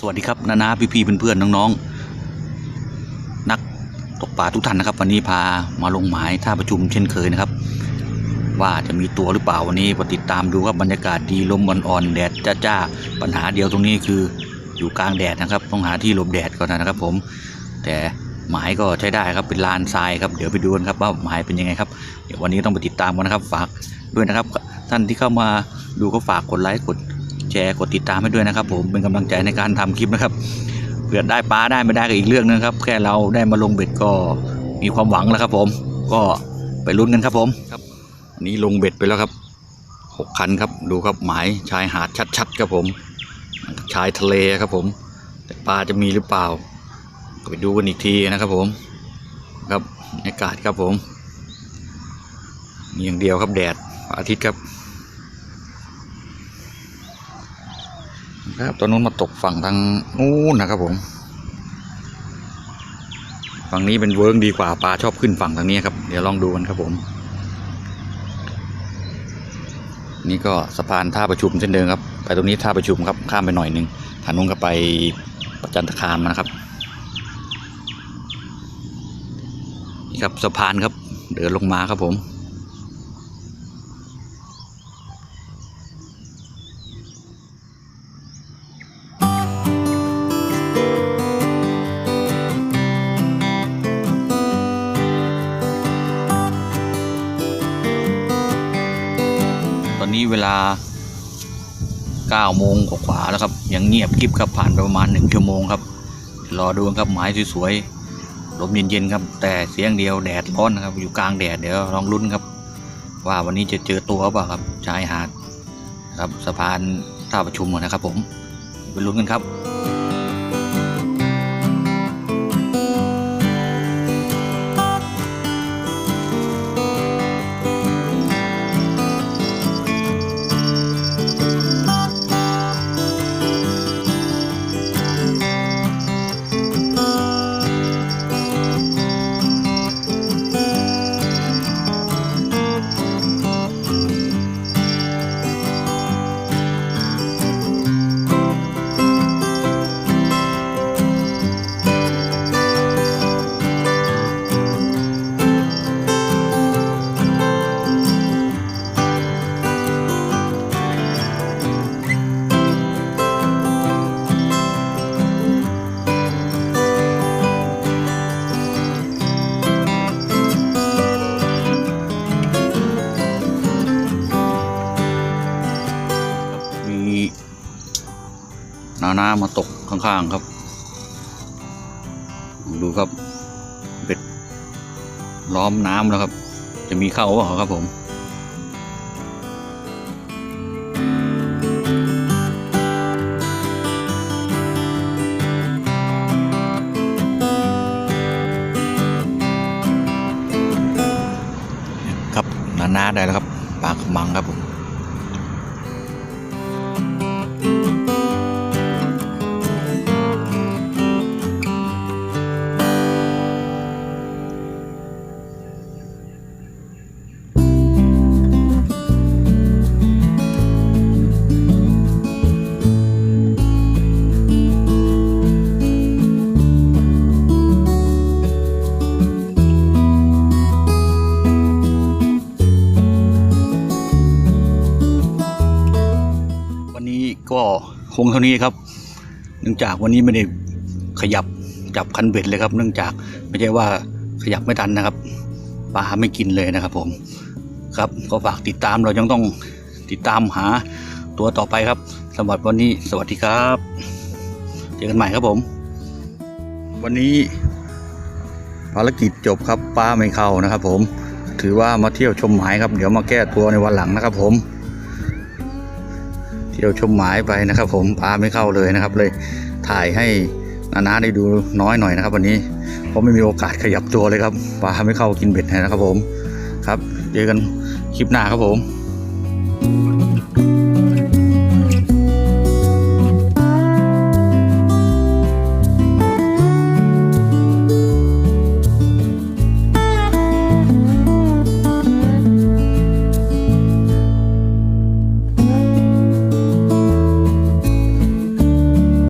สวัสดีครับนานาพี่ๆเพื่อนๆน้องๆ นักตกปลาทุกท่านนะครับ วันนี้พามาลงหมายท่าประชุมเช่นเคยนะครับ ว่าจะมีตัวหรือเปล่าวันนี้มาติดตามดูครับบรรยากาศดีลมอ่อนๆแดดจ้าๆปัญหาเดียวตรงนี้คืออยู่กลางแดดนะครับ ต้องหาที่หลบแดดก่อนนะครับ ผม แต่หมายก็ใช้ได้ครับเป็นลานทรายครับเดี๋ยวไปดูกันครับว่าหมายเป็นยังไงครับเดี๋ยววันนี้ต้องไปติดตามกันนะครับฝากด้วยนะครับ ท่านที่เข้ามาดูก็ฝากกดไลค์กด แชร์กดติดตามให้ด้วยนะครับ ผมเป็นกำลังใจในการทำคลิปนะครับเผื่อได้ปลาได้ไม่ได้ก็อีกเรื่องนึงครับ แค่เราได้มาลงเบ็ดก็มีความหวังแล้วครับ ผม ก็ไปลุ้นกันครับผมครับวันนี้ลงเบ็ดไปแล้วครับหกคันครับ ดูครับหมายชายหาดชัดๆครับผม ชายทะเลครับผม แต่ปลาจะมีหรือเปล่า ก็ไปดูกันอีกทีนะครับผม ครับบรรยากาศครับผมมีอย่างเดียวครับแดดพระอาทิตย์ครับ ครับตอนนู้นมาตกฝั่งทางนู้นนะครับผม ฝั่งนี้เป็นเวิร์กดีกว่าปลาชอบขึ้นฝั่งทางนี้ครับ เดี๋ยวลองดูกันครับผม นี่ก็สะพานท่าประชุมเช่นเดิมครับ ไปตรงนี้ท่าประชุมครับข้ามไปหน่อยหนึ่งทางนู้นก็ไปประจันตคามนะครับนี่ครับสะพานครับ เดินลงมาครับผม นี้เวลา9โมงกว่าๆแล้วครับ ยังเงียบกริบครับผ่านไปประมาณ 1 ชั่วโมงครับ รอดูครับหมายสวยๆลมเย็นๆครับ แต่เสียงเดียวแดดร้อนนะครับ อยู่กลางแดดเดี๋ยวลองลุ้นครับ ว่าวันนี้จะเจอตัวหรือเปล่าครับชายหาดครับสะพานท่าประชุมนะครับผมไปลุ้นกันครับานามาตกข้างๆครับ ดูครับเบ็ดล้อมน้ำแล้วครับ จะมีเข้าเปล่าครับผมครับนานาได้แล้วครับปลากระมังครับผม คงเท่านี้ครับ เนื่องจากวันนี้ไม่ได้ขยับจับคันเบ็ดเลยครับ เนื่องจากไม่ใช่ว่าขยับไม่ทันนะครับปลาไม่กินเลยนะครับ ผมครับก็ฝากติดตามเรายังต้องติดตามหาตัวต่อไปครับสำหรับวันนี้สวัสดีครับ เจอกันใหม่ครับผม วันนี้ภารกิจจบครับปลาไม่เข้านะครับ ผม ถือว่ามาเที่ยวชมหมายครับ เดี๋ยวมาแก้ตัวในวันหลังนะครับ ผม เที่ยวชมหมายไปนะครับ ผมปลาไม่เข้าเลยนะครับ เลยถ่ายให้นานาได้ดูน้อยหน่อยนะครับ วันนี้เพราะไม่มีโอกาสขยับตัวเลยครับปลาไม่เข้ากินเบ็ดนะครับผมครับเจอกันคลิปหน้าครับผม